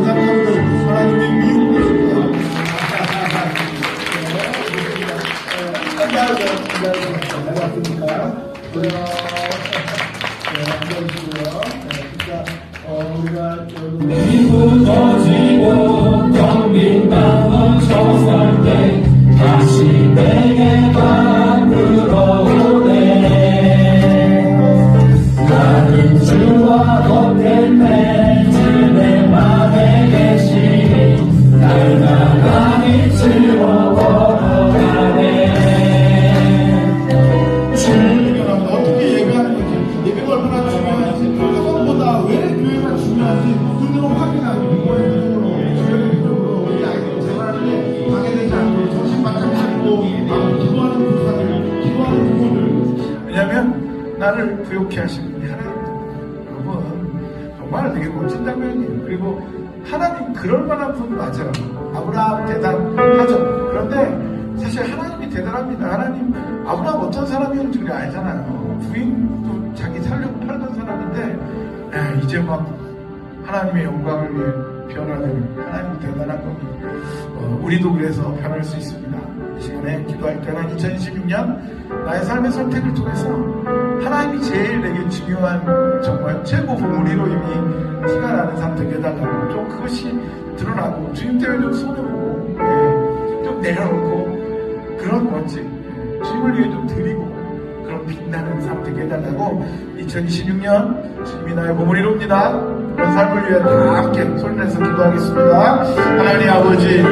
사랑하는 사람들 하나님의 미운 것입니다. 감사하죠. 감사하죠. 잘 봤습니다. 우리가 좀 미국 터지고 텅빈 마음 나를 부욕해 하신 분이 하나님입니다. 여러분 정말 되게 멋진 장면이에요. 그리고 하나님 그럴 만한 분 맞아요. 아브라함 대단하죠. 그런데 사실 하나님이 대단합니다. 하나님 아브라함 어떤 사람이었는지 우리 알잖아요. 부인도 자기 살려고 팔던 사람인데 에, 이제 막 하나님의 영광을 위해 변화되는 하나님 대단한 겁니다. 어, 우리도 그래서 변할 수 있습니다. 이 시간에 기도할 때는 2026년 나의 삶의 선택을 통해서 하나님이 제일 내게 중요한 정말 최고 보물이로 이미 티가 나는 선택에다가 좀 그것이 드러나고 주님 때문에 좀 손해보고 예, 좀 내려놓고 그런 예, 주님을 위해 좀 드리고 그런 빛나는 선택 해달라고 2026년 주님이 나의 보물 이룹니다. 그런 삶을 위해 다 함께 손을 내서 기도하겠습니다. 하나님 아버지